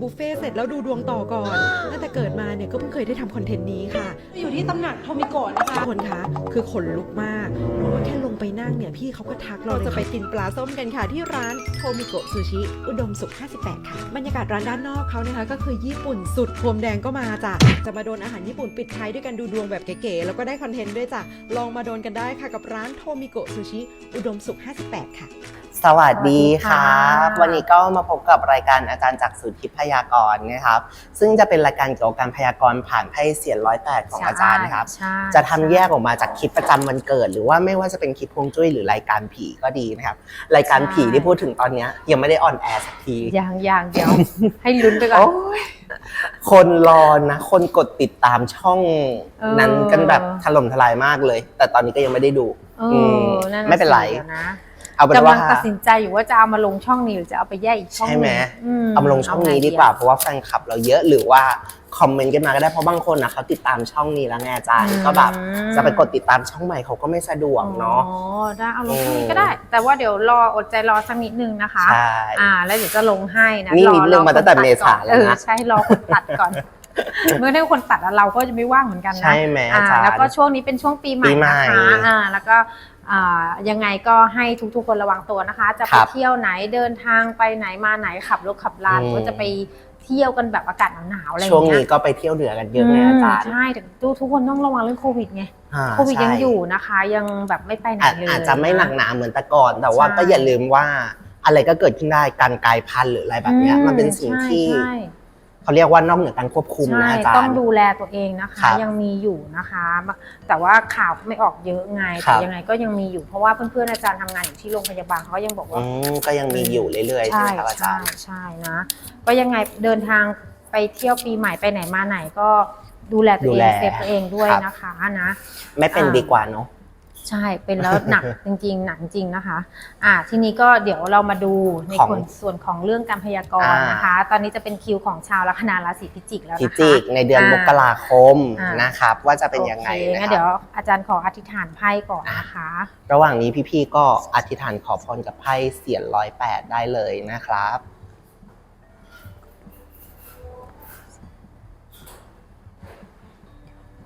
บุฟเฟ่ต์เสร็จแล้วดูดวงต่อก่อนตั้งแต่เกิดมาเนี่ยก็เพิ่งเคยได้ทำคอนเทนต์นี้ค่ะ อยู่ที่ตำหนักโทมิโกะนะคะทุกคนคะคือขนลุกมากเพราะว่าแค่ลงไปนั่งเนี่ยพี่เขาก็ทักเราจะไปกินปลาส้มกันค่ะที่ร้านโทมิโกะซูชิอุดมสุข 58 ค่ะ บรรยากาศร้านด้านนอกเขานะคะ ก็คือญี่ปุ่นสุดพรมแดงก็มาจ้ะจะมาโดนอาหารญี่ปุ่นปิดท้ายด้วยการดูดวงแบบเก๋ๆแล้วก็ได้คอนเทนต์ด้วยจ้ะลองมาโดนกันได้ค่ะกับร้านโทมิโกะซูชิอุดมสุข 58 ค่ะ สวัสดีครัสวัสดีบค่ะวันนี้ก็มาพบกับรายการอาจารย์จากสูตรทิพย์พยากรณ์นะครับ ซึ่งจะเป็นรายการเกี่ยวกับการพยากรณ์ผ่านไพ่เสียนร้อยแปดของอาจารย์ครับใช่จะทำแยกออกมาจากคลิปประจำวันเกิด หรือว่าไม่ว่าจะเป็นคลิปพวงจุ้ยหรือรายการผีก็ดีนะครับ รายการผีที่พูดถึงตอนเนี้ยยังไม่ได้ออนแอร์สักทีอย่างอย่างเดี๋ยวให้ลุ้นไปก่อนโอ้ยคนรอนะ คนกดติดตามช่องเออนั้นกันแบบถล่มทลายมากเลย แต่ตอนนี้ก็ยังไม่ได้ดูเออือมนั่นน่ะไม่เป็นไรสิดี๋ยวนะ เอาเป็นกำลัว่างตัดสินใจอยู่ว่าจะเอามาลงช่องนี้หรือจะเอาไปแยกอีกช่องใช่ไหมนึ่งเอามาลงช่องนี้ดีกว่าเพราะว่าแฟนคลับเราเยอะหรือว่าคอมเมนต์กันมาก็ได้เพราะบางคนนะเขาติดตามช่องนี้แล้วไงอาจารย์ก็แบบจะไปกดติดตามช่องใหม่เขาก็ไม่สะดวกเนาะ อ๋อได้เอาลงช่องอืนี้มก็ได้ แต่ว่าเดี๋ยวรออดใจรอสักนิดนึงนะคะใช่อ่า แล้วเดี๋ยวจะลงให้นะนี่รอนิดนึงรอมาตั้งแต่คนเมษาแล้วนะ เออใช่รอคนตัดก่อน เมื่อได้คนตัดอะเราก็จะไม่ว่างเหมือนกันนะ ใช่ไหมอาอ่าจารย์ แล้วก็ช่วงนี้เป็นช่วงปีใหม่ปีใหม่นะคะอ่า แล้วก็อ่า ยังไงก็ให้ทุกๆ คนระวังตัวนะคะ จะคไปรับเที่ยวไหนเดินทางไปไหนมาไหนขับรถขับลาอืมก็จะไปเที่ยวกันแบบอากาศหนาวๆอะไรอย่างช่วงเงี้นี้ยก็ไปเที่ยวเหนือกันเยอะไงอาจารย์มใช่แต่ทุกคนต้องระวังเรื่องโควิดไงอ่าโควิดใช่ยังอยู่นะคะ ยังแบบไม่ไปไหนอาจเลยอาจจะไม่หนักหนาเหมือนแต่ก่อนแต่ว่าใช่ก็อย่าลืมว่าอะไรก็เกิดขึ้นได้การกลายพันธุ์หรืออะไรแบบเนี้ยอืมันเป็นสิ่งใช่ที่ใช่ เขาเรียกว่านอกเหนือการควบคุมใช่นะอาจารย์ ต้องดูแลตัวเองนะคะ ครับยังมีอยู่นะคะ แต่ว่าข่าวไม่ออกเยอะไงครัแต่บ ยังไงก็ยังมีอยู่เพราะว่าเพื่อนๆอาจารย์ทำงานอยู่ที่โรงพยาบาลเขาก็ยังบอกว่า อืมก็ยังมีอยู่เรื่อยๆใช่ไหมครับอาจาใช่รย์ ใช่นะ ก็ยังไงเดินทางไปเที่ยวปีใหม่ไปไหนมาไหนก็ดูแลตัวดูเอแลงเซฟตัวเองด้วยครับ นะคะนะ ไม่เป็นอ่า ดีกว่าเนาะ ใช่เป็นแล้วหนักจริง ๆ หนักจริงนะคะ อ่าทีนี้ก็เดี๋ยวเรามาดูในของส่วนส่วนของเรื่องการพยากรณ์อ่านนะคะ ตอนนี้จะเป็นคิวของชาวลัคนาราศีพิจิกแล้วพินะคะจิกในเดือนอ่ามกราคมอ่านนะครับ ว่าจะเป็นยังไงโอเคนะงั้นคเดี๋ยรัวบอาจารย์ขออธิษฐานไพ่ก่อนนะคะ ระหว่างนี้พี่ๆก็อธิษฐานขอพรกับไพ่เสียนร้อยแปดได้เลยนะครับ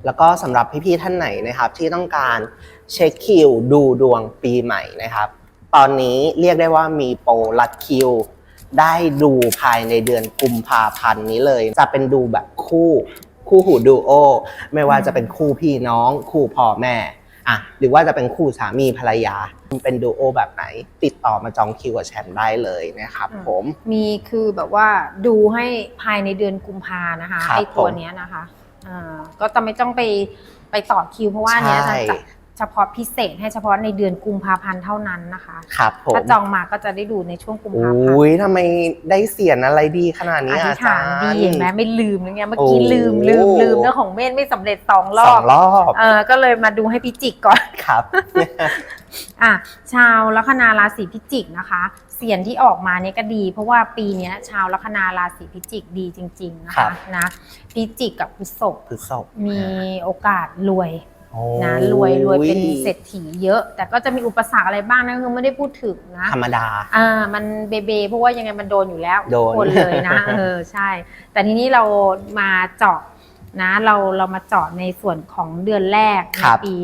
แล้วก็สำหรับพี่ๆท่านไหนนะครับ ที่ต้องการเช็คคิวดูดวงปีใหม่นะครับ ตอนนี้เรียกได้ว่ามีโปรลัดคิว ได้ดูภายในเดือนกุมภาพันธ์นี้เลย จะเป็นดูแบบคู่ คู่หูดูโอไม่ว่าจะเป็นคู่พี่น้อง คู่พ่อแม่อะหรือว่าจะเป็นคู่สามีภรรยา เป็นดูโอแบบไหน ติดต่อมาจองคิวกับแชมป์ได้เลยนะครับอืมผม มีคือแบบว่าดูให้ภายในเดือนกุมภานะคะครับไอตัวผมเนี้ยนะคะ อ่าก็จะไม่ต้องไปไปต่อคิวเพราะว่าอันเนี้ยใช่ จะจัดเฉพาะพิเศษให้เฉพาะในเดือนกุมภาพันธ์เท่านั้นนะคะ ครับผมถ้าจองมาก็จะได้ดูในช่วงกุมโอภาพันธ์้ยทำไมได้เสียงอะไรดีขนาดอนี้ธิอาษจาฐารนย์ดีเห็นไหมไม่ลืมอย่างเงี้ยเมื่อกี้โอ้ลืมลืมลืมเรื่องของเมธไม่สำเร็จสองรสออบงรอบเออก็เลยมาดูให้พิจิกก่อน ครับ อะชาวลัคนาราศีพิจิกนะคะ เสียงที่ออกมาเนี่ยก็ดี เพราะว่าปีเนี้ยชาวลัคนาราศีพิจิกดีจริง ๆ นะครัคะบ นะพิจิกกับพฤษภพฤษภมีโอกาสรวยโอ้นะรวยรวยเป็นเศรษฐีเยอะ แต่ก็จะมีอุปสรรคอะไรบ้างนะคือไม่ได้พูดถึงนะ ธรรมดา อ่ามันเบเบเพราะว่ายังไงมันโดนอยู่แล้วโดน ทุกคนเลยนะ เออใช่ แต่ทีนี้เรามาเจาะ นะเราเรามาเจาะในส่วนของเดือนแรกในครับปี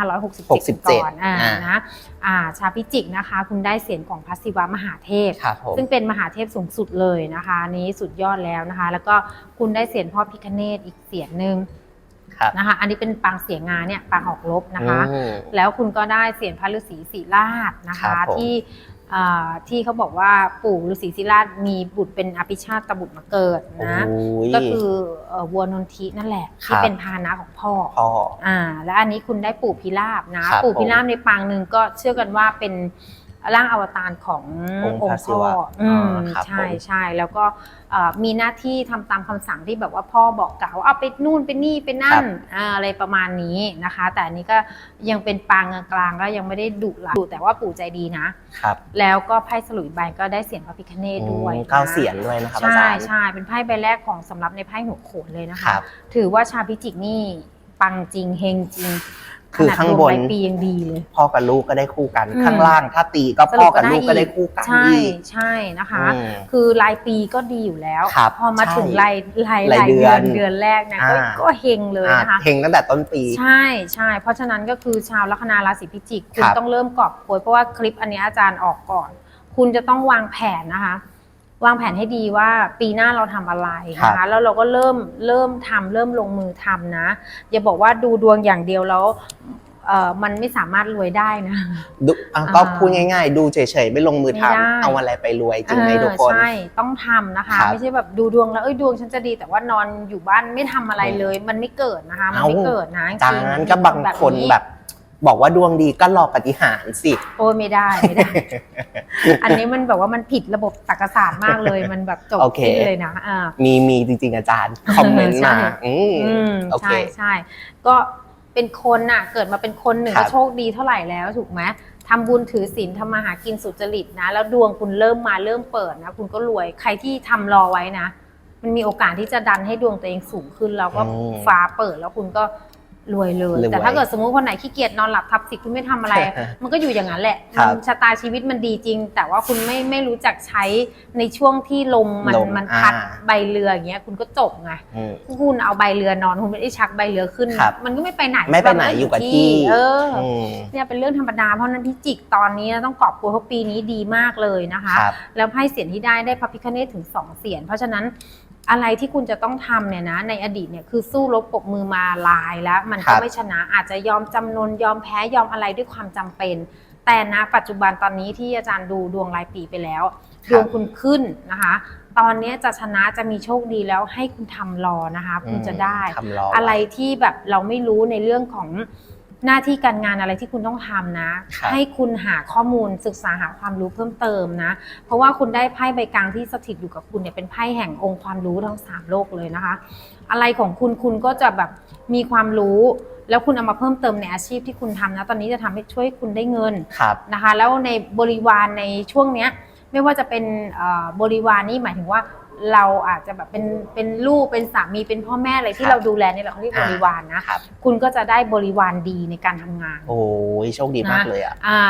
2567 67 ก่อนอ่าอ่าน นะอ่าชาวพิจิกนะคะ คุณได้เสียงของพระศิวะมหาเทพ ครับผม ซึ่งเป็นมหาเทพสูงสุดเลยนะคะอันนี้สุดยอดแล้วนะคะ แล้วก็คุณได้เสียงพ่อพิคเนตอีกเสียงหนึ่งครับ นะคะ อันนี้เป็นปางเสียงงานเนี่ยปางออกลบนะคะ อืม แล้วคุณก็ได้เสียงพระฤาษีศิราชนะครัคะ บผมที่เอ่อ ที่เขาบอกว่าปู่ฤาษีศิราชมีบุตรเป็นอภิชาติบุตรมาเกิดนะ โอ้ยก็คือเอ่อวัวนนทินั่นแหละครัที่บเป็นพาหนะของพ่อพ่อ อ่า และอันนี้คุณได้ปู่พิราบนะครับ ปู่พิราบผมในปางหนึ่งก็เชื่อกันว่าเป็น ร่างอวตารขององค์องพระค์ศิพ่อวะอืมอ่าครับใช่ผม ใช่แล้วก็เอ่อมีหน้าที่ทำตามคำสั่งที่แบบว่าพ่อบอกกล่าวว่าเอาไปนู่นไปนี่ไปนั่นอ่าอะไรประมาณนี้นะคะ แต่อันนี้ก็ยังเป็นปางกลางๆก็ยังไม่ได้ดุหลาดุแต่ว่าปู่ใจดีนะ ครับแล้วก็ไพ่สลุยใบก็ได้เสียงพระพิคเนตด้วยอืมนะเก้าเสียงด้วยนะครับอาใช่จารย์ใช่เป็นไพ่ใบแรกของสำหรับในไพ่หัวโขนเลยนะคคะ รับ ถือว่าชาวพิจิกนี่ปังจริงเฮงจริง คือขนดข้างดวบนรายปียังดีเลยพ่อกับลูกก็ได้คู่กันอืมข้างล่างถ้าตีก็สพ่รุอปกับลูกก็ได้อีคู่กันใช่อีกใช่นะคะอืมคือรายปีก็ดีอยู่แล้วครับพอมาถึงใช่รายรายรายรายเดืเดืออนนเดือนแรกเนี่ยก็อ่าก็เฮงเลยอะนะคะเฮงตั้งแต่ต้นปีใช่ใช่เพราะฉะนั้นก็คือชาวลัคนาราศีพิจิกคุณครับต้องเริ่มกอบโกยเพราะว่าคลิปอันนี้อาจารย์ออกก่อน คุณจะต้องวางแผนนะคะ วางแผนให้ดีว่าปีหน้าเราทำอะไรนะคะแล้วเราก็เริ่มเริ่มทำเริ่มลงมือทำนะ อย่าบอกว่าดูดวงอย่างเดียวแล้วเอ่อมันไม่สามารถรวยได้นะดูอะอ่าก็พูดง่าย ๆ ดูเฉยๆไม่ลงมือไม่ได้ทำเอาอะไรไปรวยจริงไหมเออทุกคนใช่ต้องทำนะคะครับไม่ใช่แบบดูดวงแล้วเอ้ยดวงฉันจะดีแต่ว่านอนอยู่บ้านไม่ทำอะไรเลย มันไม่เกิดนะคะมันไม่เอ้าเกิดนะจจาริงนั้นๆก็บางคนแบบ บอกว่าดวงดีก็รอปฏิหารย์สิ โอ้ยไม่ได้ไม่ได้ อันนี้มันแบบว่ามันผิดระบบตรรกศาสตร์มากเลย มันแบบจบโอเค สิ้นเลยนะอ่า มีมีจริงๆอาจารย์ คอมเมนต์ใช่มาอืมอืมโอเค ใช่ใช่ก็เป็นคนน่ะ เกิดมาเป็นคนหนึ่งครัก็บ โชคดีเท่าไหร่แล้วถูกไหมทำบุญถือศีลทำมาหากินสุจริตนะ แล้วดวงคุณเริ่มมาเริ่มเปิดนะ คุณก็รวยใครที่ทำรอไว้นะ มันมีโอกาสที่จะดันให้ดวงตัวเองสูงขึ้น แล้วก็อืม ฟ้าเปิดแล้วคุณก็ รวยเลย รวยแต่ถ้าเกิดสมมุติคนไหนขี้เกียจนอนหลับทับสิคุณไม่ทำอะไร มันก็อยู่อย่างนั้นแหละครับมันชะตาชีวิตมันดีจริง แต่ว่าคุณไม่ไม่รู้จักใช้ในช่วงที่ลมมันลมมันพัดอ่า ใบเรืออย่างเงี้ยคุณก็จบไงอืม คุณเอาใบเรือนอนคุณไม่ได้ชักใบเรือขึ้น ครับ มันก็ไม่ไปไหนไม่ไปไหนใช่ะอยู่กับที่เออออืมเนี่ยเป็นเรื่องธรรมดาเพราะฉะนั้นพิจิกตอนนี้ต้องกอบโกยเพราะปีนี้ดีมากเลยนะคะ ครับ แล้วไพ่เสียงที่ได้ได้พระพิคเนตถึงสองเสียงเพราะฉะนั้น อะไรที่คุณจะต้องทำเนี่ยนะ ในอดีตเนี่ยคือสู้รบปรบมือมาลายแล้ว มันครัก็บ ไม่ชนะอาจจะยอมจำนนยอมแพ้ยอมอะไรด้วยความจำเป็น แต่นะปัจจุบันตอนนี้ที่อาจารย์ดูดวงรายปีไปแล้ว ดวงคุณขึ้นนะคะ ตอนนี้จะชนะจะมีโชคดีแล้วให้คุณทำรอนะคะ คุณจะได้ ทำรอ อะไรที่แบบเราไม่รู้ในเรื่องของ หน้าที่การงานอะไรที่คุณต้องทำนะ ครับ ให้คุณหาข้อมูลศึกษาหาความรู้เพิ่มเติมนะ เพราะว่าคุณได้ไพ่ใบกลางที่สถิตอยู่กับคุณเนี่ยเป็นไพ่แห่งองค์ความรู้ทั้งสามโลกเลยนะคะ อะไรของคุณคุณก็จะแบบมีความรู้ แล้วคุณเอามาเพิ่มเติมในอาชีพที่คุณทำนะ ตอนนี้จะทำให้ช่วยคุณได้เงิน ครับ นะคะแล้วในบริวารในช่วงเนี้ยไม่ว่าจะเป็นเอ่อบริวารนี่หมายถึงว่า เราอาจจะแบบเป็นเป็นลูกเป็นสามีเป็นพ่อแม่อะไรคที่รับเราดูแลเนี่ยเราเรียกบริวารนะครับ คุณก็จะได้บริวารดีในการทำงาน โอ้ยโชคดีมากเลยอะ อ่า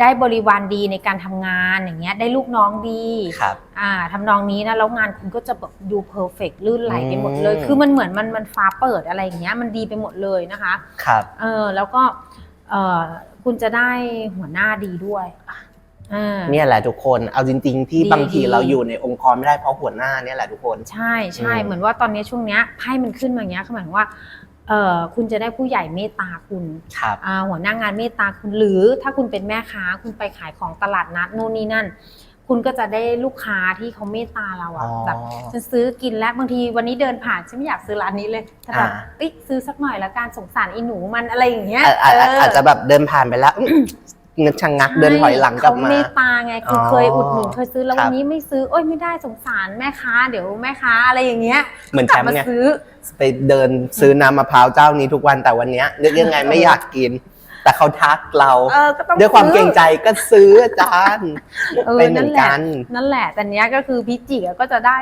ได้บริวารดีในการทำงานอย่างเงี้ยได้ลูกน้องดี ครับ อ่าทำนองนี้นะแล้วงานคุณก็จะแบบดูเพอร์เฟกลื่นไหลไปหมดเลย อืม คือมันเหมือนมันมันฟ้าเปิดอะไรอย่างเงี้ยมันดีไปหมดเลยนะคะ ครับ เออแล้วก็เออคุณจะได้หัวหน้าดีด้วยอ่า เนี่ยแหละทุกคนเอาจริง ๆ ที่ดีบางทีดีเราอยู่ในองค์กรไม่ได้เพราะหัวหน้าเนี่ยแหละทุกคนใช่ใช่อืมเหมือนว่าตอนนี้ช่วงเนี้ยไพ่มันขึ้นมาอย่างเงี้ยคือหมายถึงว่าเออคุณจะได้ผู้ใหญ่เมตตาคุณครับอ่าหัวหน้างานเมตตาคุณหรือถ้าคุณเป็นแม่ค้าคุณไปขายของตลาดนัดโน่นนี่นั่น คุณก็จะได้ลูกค้าที่เขาเมตตาเราอะอ๋อแบบฉันซื้อกินแล้วบางทีวันนี้เดินผ่านฉันไม่อยากซื้อร้านนี้เลยแต่แบบอ่าเอ้ยซื้อสักหน่อยละกันสงสารอีหนูมันอะไรอย่างเงี้ยอาจอาจเอออาจจะแบบเดินผ่านไปแล้ว เงินชะงักเดินถอยหลังกลับเขมาเมตตาไงคือออเคยอุดหนุนเคยซื้อแล้วครับวันนี้ไม่ซื้อโอ้ยไม่ได้สงสารแม่ค้าเดี๋ยวแม่ค้าอะไรอย่างเงี้ยเหมือนกแชลับมป์มาไงซื้อไปเดินซื้อน้ำมะพร้าวเจ้านี้ทุกวันแต่วันเนี้ยนึกยังไงไม่อยากกิน แต่เขาทักเราเออก็ต้องด้วยความซื้อเกรงใจก็ซื้ออาจารย์เออเป็นเหมืนั่อนนแหละกันนั่นแหละแต่เนี้ยก็คือพิจิกอะก็จะได้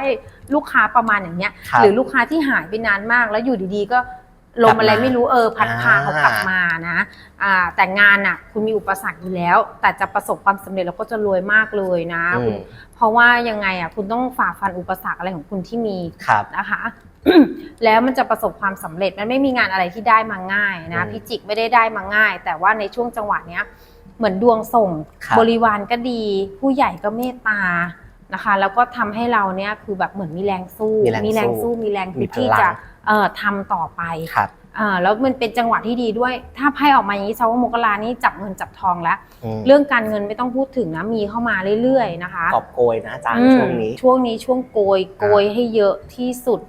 ลูกค้าประมาณอย่างเงี้ยครับหรือลูกค้าที่หายไปนานมากแล้วอยู่ดีๆก็ ลมอะไรไม่รู้เออพัดพาอ่าเขากลับมานะอ่าแต่งานอะคุณมีอุปสรรคอยู่แล้ว แต่จะประสบความสำเร็จแล้วก็จะรวยมากเลยนะอืคุณมเพราะว่ายังไงอะคุณต้องฝ่าฟันอุปสรรคอะไรของคุณที่มีครับนะคะแล้วมันจะประสบความสำเร็จมันไม่มีงานอะไรที่ได้มาง่ายนะอืมพิจิกไม่ได้ได้มาง่าย แต่ว่าในช่วงจังหวะเนี้ยเหมือนดวงส่งครับบริวารก็ดี ผู้ใหญ่ก็เมตตานะคะ แล้วก็ทำให้เราเนี่ยคือแบบเหมือนมีแรงสู้ มีแรงสู้สู้มีแรงมีที่พลังจะ เอ่อทำต่อไปครับ อ่าแล้วมันเป็นจังหวะที่ดีด้วย ถ้าไพ่ออกมาอย่างนี้ชาวามกรานี่จับเงินจับทองแล้ว อืมเรื่องการเงินไม่ต้องพูดถึงนะมีเข้ามาเรื่อยๆนะคะกอบโกยนะอาจารย์อืมช่วงนี้ ช่วงนี้ช่วงโกยโกยให้เยอะที่สุด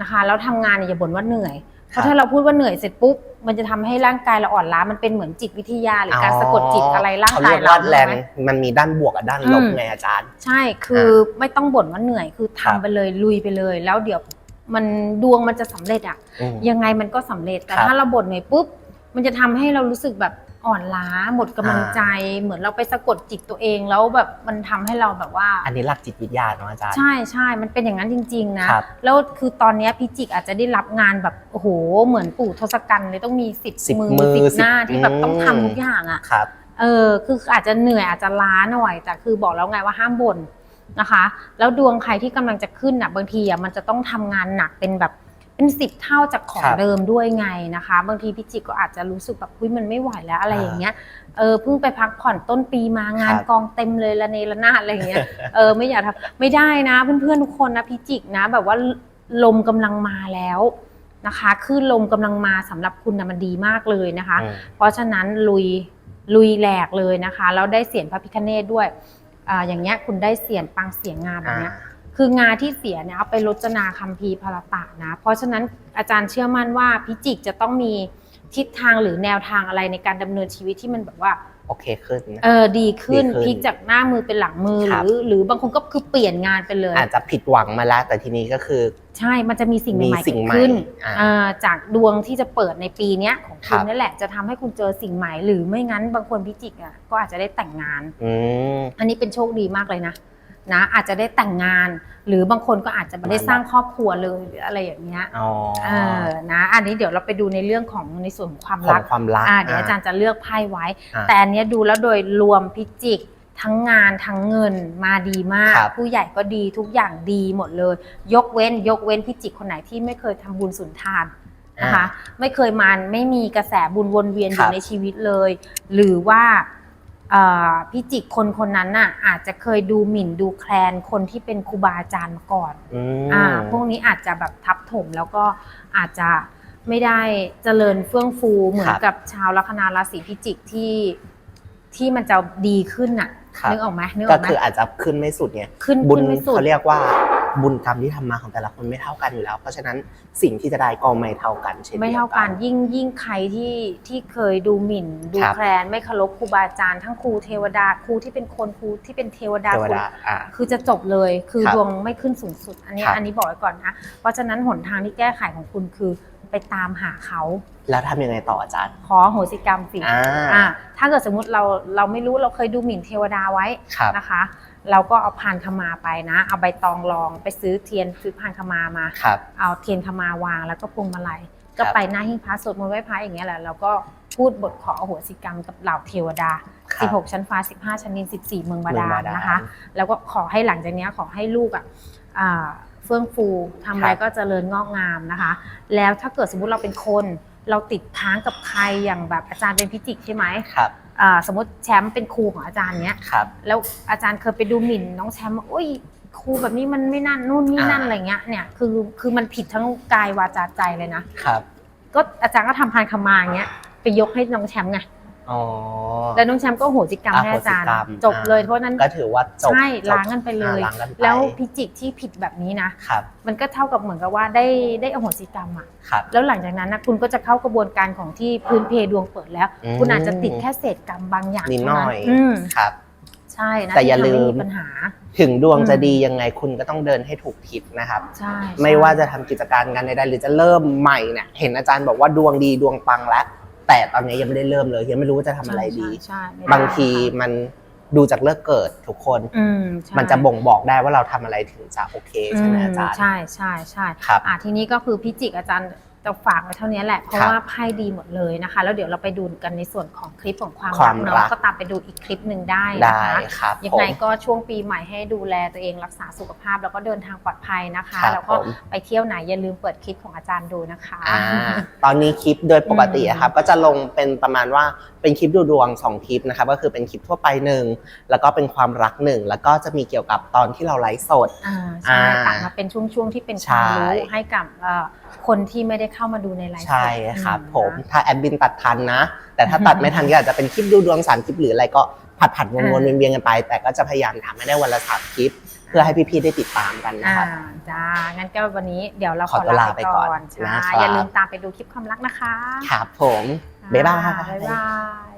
นะคะแล้วทำงานเนี่ยอย่าบ่นว่าเหนื่อย เพราะถ้าเราพูดว่าเหนื่อยเสร็จปุ๊บมันจะทำให้ร่างกายเราอ่อนล้ามันเป็นเหมือนจิตวิทยาหรือการสะกดจิตอะไรร่างเขากาเรียยกเราว่าแรง ใช่ไหม มันมีด้านบวกกับด้านลบอืม ไงอาจารย์ ใช่คือไม่ต้องบ่นว่าเหนื่อยคือทำครับ ไปเลยลุยไปเลย แล้วเดี๋ยว มันดวงมันจะสำเร็จอะอืม ยังไงมันก็สำเร็จแต่ครับถ้าเราบ่นเหนื่อยปุ๊บมันจะทำให้เรารู้สึกแบบอ่อนล้าหมดกำลังใจ เหมือนเราไปสะกดจิตตัวเองแล้วแบบมันทำให้เราแบบว่า อันนี้หลักจิตวิทยาเนาะอาจารย์ ใช่ใช่มันเป็นอย่างนั้นจริง ๆ นะ ครับ แล้วคือตอนเนี้ยพิจิกอาจจะได้รับงานแบบโอ้โหเหมือนปู่ทศกัณฐ์เลยต้องมีสิบสิบมือมือสิบหน้าสิบที่แบบต้องอืมทำทุกอย่างอะ ครับ เออคืออาจจะเหนื่อยอาจจะล้าหน่อย แต่คือบอกแล้วไงว่าห้ามบ่น นะคะ แล้วดวงใครที่กำลังจะขึ้นอะบางทีอะมันจะต้องทำงานหนักเป็นแบบเป็นสิบเท่าจากของครับเดิมด้วยไงนะคะ บางทีพิจิกก็อาจจะรู้สึกแบบอุ้ยมันไม่ไหวแล้วอะไรอ่าอย่างเงี้ยเออเพิ่งไปพักผ่อนต้นปีมางานครับกองเต็มเลยละเนระนาดอะไรอย่างเงี้ยเออไม่อยากทำไม่ได้นะเพื่อนๆทุกคนนะพิจิกนะ แบบว่าลมกำลังมาแล้วนะคะคลื่นลมกำลังมาสำหรับคุณนะมันดีมากเลยนะคะอืมเพราะฉะนั้นลุยลุยแหลกเลยนะคะแล้วได้เสียงพระพิคเนตด้วย อ่าอย่างเงี้ยคุณได้เสียงปังเสียงงานแบบอ่าเนี้ยคืองาที่เสียเนี่ยเอาไปรจนาคัมภีร์พารตะนะ เพราะฉะนั้นอาจารย์เชื่อมั่นว่าพิจิกจะต้องมีทิศทางหรือแนวทางอะไรในการดำเนินชีวิตที่มันแบบว่า โอเคขึ้นนะ เออดีขึ้นดีขึ้นพลิกจากหน้ามือเป็นหลังมือหครัรืบอหรือบางคนก็คือเปลี่ยนงานไปเลย อาจจะผิดหวังมาแล้ว แต่ทีนี้ก็คือ ใช่มันจะมีสิ่งใหม่มีๆสิ่เกิงดใหม่ขึ้นอ่าอ่าจากดวงที่จะเปิดในปีเนี้ยของครัคุณบ นั่นแหละจะทำให้คุณเจอสิ่งใหม่หรือไม่งั้นบางคนพิจิกอะก็อาจจะได้แต่งงาน อืม อันนี้เป็นโชคดีมากเลยนะ นะอาจจะได้แต่งงาน หรือบางคนก็อาจจะไม่ได้สร้างครอบครัวเลยหรืออะไรอย่างเงี้ยอ๋อเออนะ อันนี้เดี๋ยวเราไปดูในเรื่องของในส่วนของความขอรังกความรัก อ่าเดี๋ยวอาจารย์จะเลือกไพ่ไว้ อ่าแต่อันเนี้ยดูแล้วโดยรวมพิจิก ทั้งงานทั้งเงินมาดีมาก ครับ ผู้ใหญ่ก็ดีทุกอย่างดีหมดเลย ยกเว้น ยกเว้นพิจิกคนไหนที่ไม่เคยทำบุญสุนทาน นะคะไม่เคยมานไม่มีกระแสบุญวนเวียนอครัยู่บในชีวิตเลย หรือว่าเอ่อ พิจิกคนคนนั้นน่ะอาจจะเคยดูหมิ่นดูแคลนคนที่เป็นครูบาอาจารย์มาก่อนอืมอ่าพวกนี้อาจจะแบบทับถมแล้วก็อาจจะไม่ได้เจริญเฟื่องฟูเหมือนกับชาวลัคนาราศีพิจิกที่ที่มันจะดีขึ้นน่ะครับนึกออกไหมนึกอก็อกไหมคืออาจจะขึ้นไม่สุดไงขึ้นบุญขึ้นไม่สุดเขาเรียกว่า บุญกรรมที่ทำมาของแต่ละคนไม่เท่ากันอยู่แล้ว เพราะฉะนั้นสิ่งที่จะได้ก็ไม่เท่ากันเช่นไม่ดียวเท่ากันยิ่งยิ่งใครที่ที่เคยดูหมิ่น ดูครับแคลนไม่เคารพครูบาอาจารย์ทั้งครูเทวดาครูที่เป็นคนครูที่เป็นเทวดาเทวครูดาอ่าคือจะจบเลยคือครับดวงไม่ขึ้นสูงสุด อันนี้ครับอันนี้บอกไว้ก่อนนะเพราะฉะนั้นหนทางที่แก้ไขของคุณคือไปตามหาเขา แล้วทำยังไงต่ออาจารย์ ขอโหสิกรรมสิอ่า อ่าถ้าเกิดสมมุติเราเราไม่รู้เราเคยดูหมิ่นเทวดาไว้ครับ นะคะ เราก็เอาพานขมาไปนะ เอาใบตองรองไปซื้อเทียนซื้อพานขมามา ครับ เอาเทียนขมาวางแล้วก็พวงมาลัยครัก็บไปหน้าหิ้งพระสวดมนต์ไหว้พระอย่างเงี้ยแหละแล้วก็พูดบทขออโหสิกรรมกับเหล่าเทวดา ครับ 16 ชั้นฟ้า 15 ชั้นดิน 14 เมืองบาเมืองดาบาลดาลนะคะ แล้วก็ขอให้หลังจากเนี้ยขอให้ลูกอะอ่าเฟื่องฟูทำอะไรครับ ก็เจริญงอกงามนะคะ แล้วถ้าเกิดสมมุติเราเป็นคน เราติดค้างกับใครอย่างแบบอาจารย์เป็นพิจิกใช่ไหมครับอ่าสมมติแชมป์เป็นครูของอาจารย์เนี้ยครับ แล้วอาจารย์เคยไปดูหมิ่นน้องแชมป์ว่าโอ้ยครูแบบนี้มันไม่นั่นนู่นนี่นั่นอ่าอะไรเงี้ยเนี่ยคือคือมันผิดทั้งกายวาจาใจเลยนะครับ ก็อาจารย์ก็ทำพานคมาอย่างเงี้ยไปยกให้น้องแชมป์ไง อ๋อ แล้วน้องแชมป์ก็โหสิกรรมอ่าให้อาจารย์โหสิกรรม จบเลยอ่าเพราะฉะนั้นก็ถือว่าจบใช่จบล้างกันไปเลย อ่าล้างกันไปแล้วพิจิกที่ผิดแบบนี้นะ ครับมันก็เท่ากับเหมือนกับว่าได้ได้อโหสิกรรมอะ ครับ แล้วหลังจากนั้นนะคุณก็จะเข้ากระบวนการของที่พื้นเพดวงเปิดแล้ว อืม คุณอาจจะติดแค่เศษกรรมบางอย่างนิดหเท่าน่นั้อนยอืมครับ ใช่นะแต่อย่าที่ทำให้ลืมมีปัญหา ถึงดวงจะอืม ดียังไงคุณก็ต้องเดินให้ถูกทิศนะครับ ใช่ไม่ใช่ว่าจะทำกิจการงานใดๆหรือจะเริ่มใหม่เนี่ยเห็นอาจารย์บอกว่าดวงดีดวงปังแล้ว แต่ตอนนี้ยังไม่ได้เริ่มเลยยังไม่รู้ว่าจะทำอะไรดี ใช่ใช่ไม่ได้บางทีมันดูจากเลิกเกิดทุกคน อืมใช่มันจะบ่งบอกได้ว่าเราทำอะไรถึงจะโอเคใช่ไหมอาจารย์ใช่ใช่ใช่ครับ อะทีนี้ก็คือพิจิกอาจารย์ จะฝากไว้เท่านี้แหละ เพราะครับว่าไพ่ดีหมดเลยนะคะ แล้วเดี๋ยวเราไปดูกันในส่วนของคลิปของความควารัมกรัเนาะกก็ตามไปดูอีกคลิปหนึ่งได้ได้นะคะครับยังผมไงก็ช่วงปีใหม่ให้ดูแลตัวเองรักษาสุขภาพ แล้วก็เดินทางปลอดภัยนะคะครับแล้วก็ผมไปเที่ยวไหนอย่าลืมเปิดคลิปของอาจารย์ดูนะคะอ่าตอนนี้คลิปโดยปกติอะครับก็จะลงเป็นประมาณว่า เป็นคลิปดูดวงสองคลิปนะครับก็คือเป็นคลิปทั่วไปหนึ่งแล้วก็เป็นความรักหนึ่งแล้วก็จะมีเกี่ยวกับตอนที่เราไลฟ์สด อ่าใช่อ่าต่างมาเป็นช่วงๆที่เป็นความรู้ใช่ให้กับเอ่อคนที่ไม่ได้เข้ามาดูในไลฟ์สดใช่ครับอื ผมนะถ้าแอดมินตัดทันนะ แต่ถ้าตัดไม่ทันก็อาจจะเป็นคลิปดูดวงสามคลิปหรืออะไรก็ผัดผัดๆวนๆอ่า เวียนๆกันไป แต่ก็จะพยายามทำให้ได้วันละสามคลิป เพื่อให้พี่ๆได้ติดตามกันนะอ่าครับ จ้างั้นก็วันนี้เดี๋ยวเราขอตัวลาไปก่อนใช่นะครับ อย่าลืมตามไปดูคลิปความรักนะคะ ครับผม บ๊ายบาย บ๊ายบาย